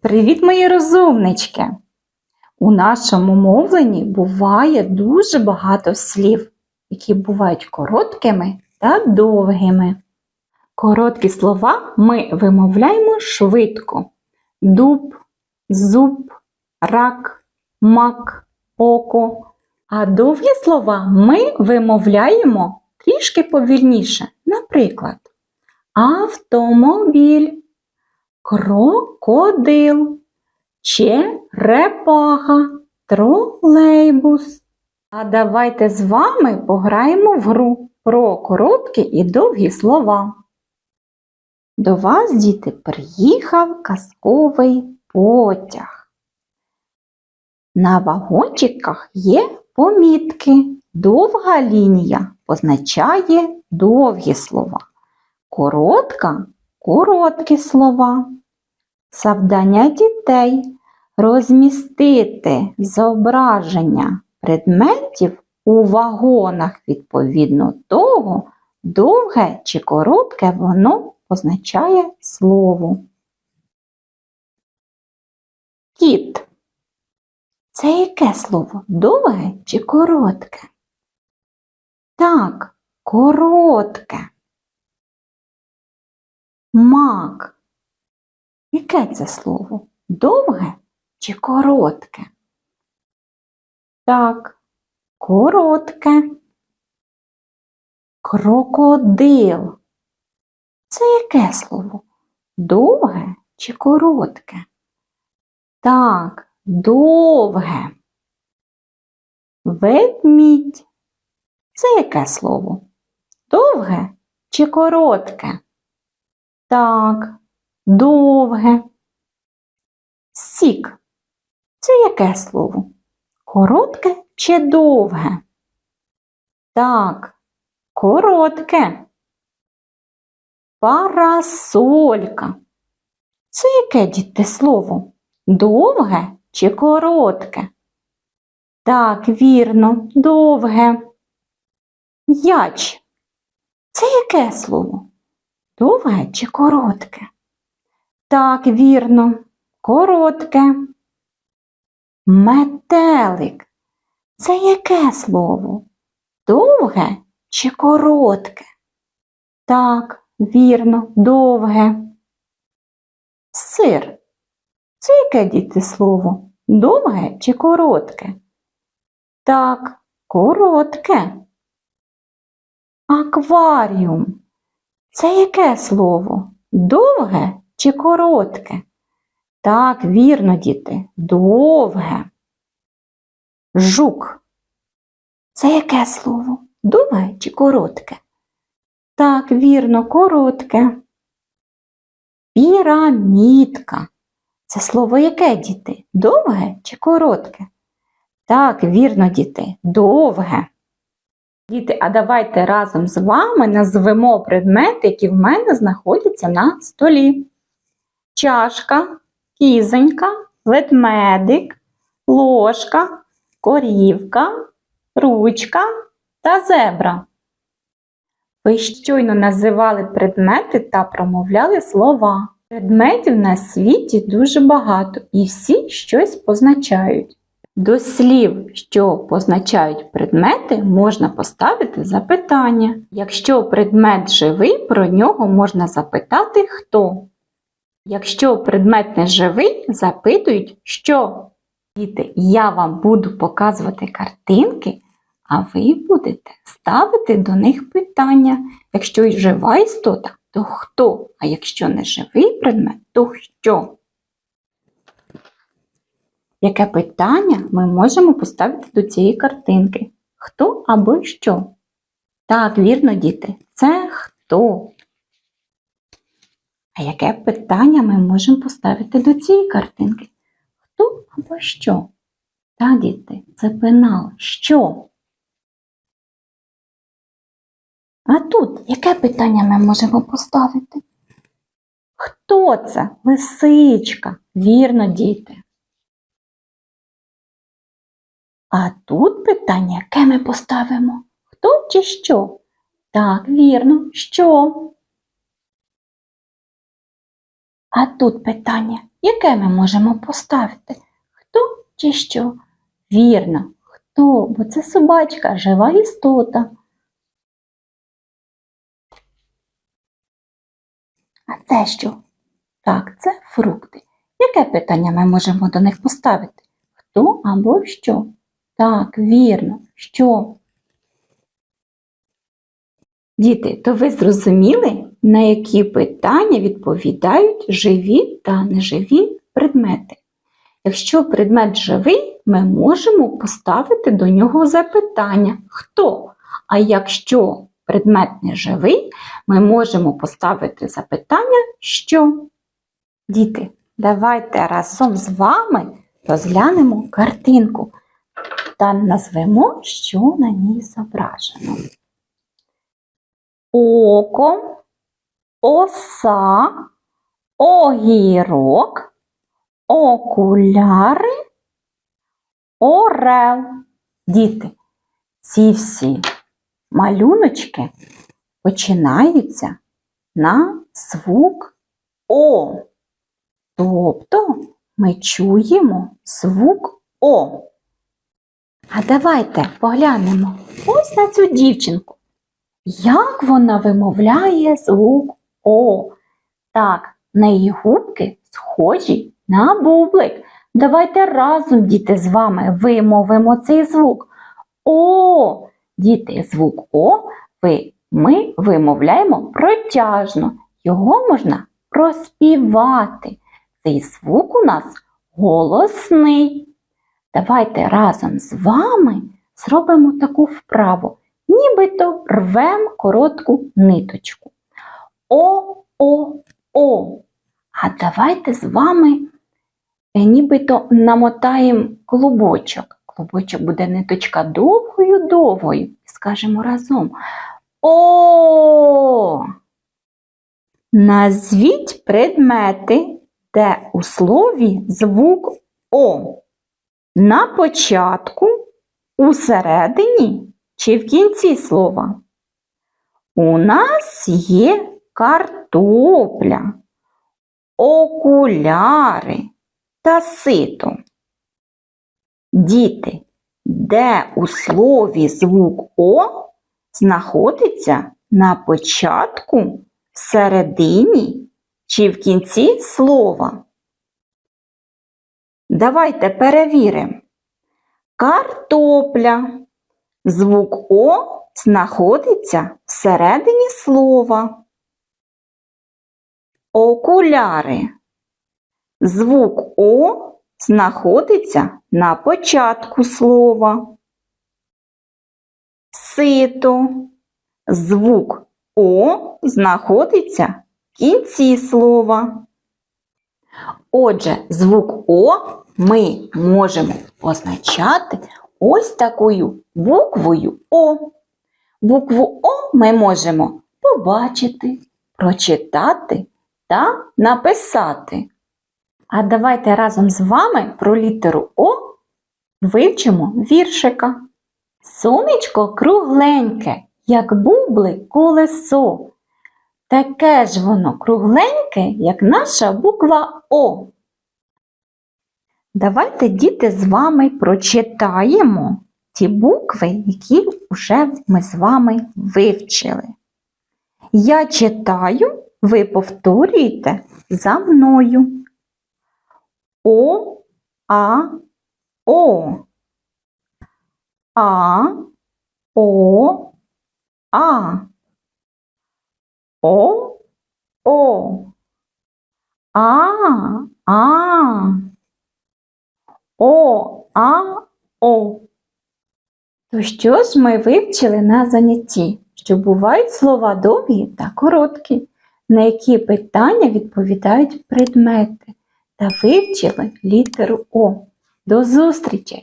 Привіт, мої розумнички! У нашому мовленні буває дуже багато слів, які бувають короткими та довгими. Короткі слова ми вимовляємо швидко: дуб, зуб, рак, мак, око. А довгі слова ми вимовляємо трішки повільніше. Наприклад, автомобіль, крокодил, черепаха, тролейбус. А давайте з вами пограємо в гру про короткі і довгі слова. До вас, діти, приїхав казковий потяг. На вагончиках є помітки. Довга лінія позначає довгі слова. Коротка короткі слова. Завдання дітей розмістити зображення предметів у вагонах відповідно того, довге чи коротке воно позначає слово. Кіт. Це яке слово? Довге чи коротке? Так, коротке. Мак. Яке це слово? Довге чи коротке? Так, коротке. Крокодил. Це яке слово? Довге чи коротке? Так, довге. Ведмідь. Це яке слово? Довге чи коротке? Так, довге. Сік. Це яке слово? Коротке чи довге? Так, коротке. Парасолька. Це яке діти слово? Довге чи коротке? Так, вірно, довге. Яч. Це яке слово? Довге чи коротке? Так, вірно, коротке. Метелик. Це яке слово? Довге чи коротке? Так, вірно, довге. Сир. Це яке діти слово? Довге чи коротке? Так, коротке. Акваріум. Це яке слово? Довге чи коротке? Так, вірно, діти, довге. Жук. Це яке слово? Довге чи коротке? Так, вірно, коротке. Пірамідка. Це слово яке, діти? Довге чи коротке? Так, вірно, діти, довге. Діти, а давайте разом з вами назвемо предмети, які в мене знаходяться на столі. Чашка, кізонька, ведмедик, ложка, корівка, ручка та зебра. Ви щойно називали предмети та промовляли слова. Предметів на світі дуже багато і всі щось позначають. До слів, що позначають предмети, можна поставити запитання. Якщо предмет живий, про нього можна запитати хто. Якщо предмет не живий, запитують що. Діти, я вам буду показувати картинки, а ви будете ставити до них питання. Якщо й жива істота, то хто? А якщо не живий предмет, то що? Яке питання ми можемо поставити до цієї картинки? Хто або що? Так, вірно, діти, це хто? А яке питання ми можемо поставити до цієї картинки? Хто або що? Так, діти, це пенал. Що? А тут яке питання ми можемо поставити? Хто це? Лисичка. Вірно, діти. А тут питання, яке ми поставимо? Хто чи що? Так, вірно, що? А тут питання, яке ми можемо поставити? Хто чи що? Вірно, хто? Бо це собачка, жива істота. А це що? Так, це фрукти. Яке питання ми можемо до них поставити? Хто або що? Так, вірно, що? Діти, то ви зрозуміли, на які питання відповідають живі та неживі предмети? Якщо предмет живий, ми можемо поставити до нього запитання хто? А якщо предмет не живий, ми можемо поставити запитання що? Діти, давайте разом з вами розглянемо картинку та назвемо, що на ній зображено. Око, оса, огірок, окуляри, орел. Діти, ці всі малюночки починаються на звук О. Тобто ми чуємо звук О. А давайте поглянемо ось на цю дівчинку. Як вона вимовляє звук О? Так, в неї губки схожі на бублик. Давайте разом, діти, з вами вимовимо цей звук. О! Діти, звук О ви, ми вимовляємо протяжно. Його можна проспівати. Цей звук у нас голосний. Давайте разом з вами зробимо таку вправу нібито рвем коротку ниточку. О, о, о. А давайте з вами е, нібито намотаємо клубочок. Клубочок буде ниточка довгою-довгою. Скажемо разом. О. Назвіть предмети, де у слові звук О. На початку, у середині чи в кінці слова? У нас є картопля, окуляри та сито. Діти, де у слові звук О знаходиться на початку, в середині чи в кінці слова? Давайте перевіримо. Картопля. Звук О знаходиться всередині слова. Окуляри. Звук О знаходиться на початку слова. Сито. Звук О знаходиться в кінці слова. Отже, звук О ми можемо означати ось такою буквою О. Букву О ми можемо побачити, прочитати та написати. А давайте разом з вами про літеру О вивчимо віршика. Сонечко кругленьке, як бублик колесо. Таке ж воно кругленьке, як наша буква О. Давайте, діти, з вами прочитаємо ті букви, які вже ми з вами вивчили. Я читаю, ви повторюєте за мною. О, А, О. А, О, А. О, О. А, А. О, А, О. То що ж ми вивчили на занятті? Що бувають слова довгі та короткі, на які питання відповідають предмети, та вивчили літеру О. До зустрічі!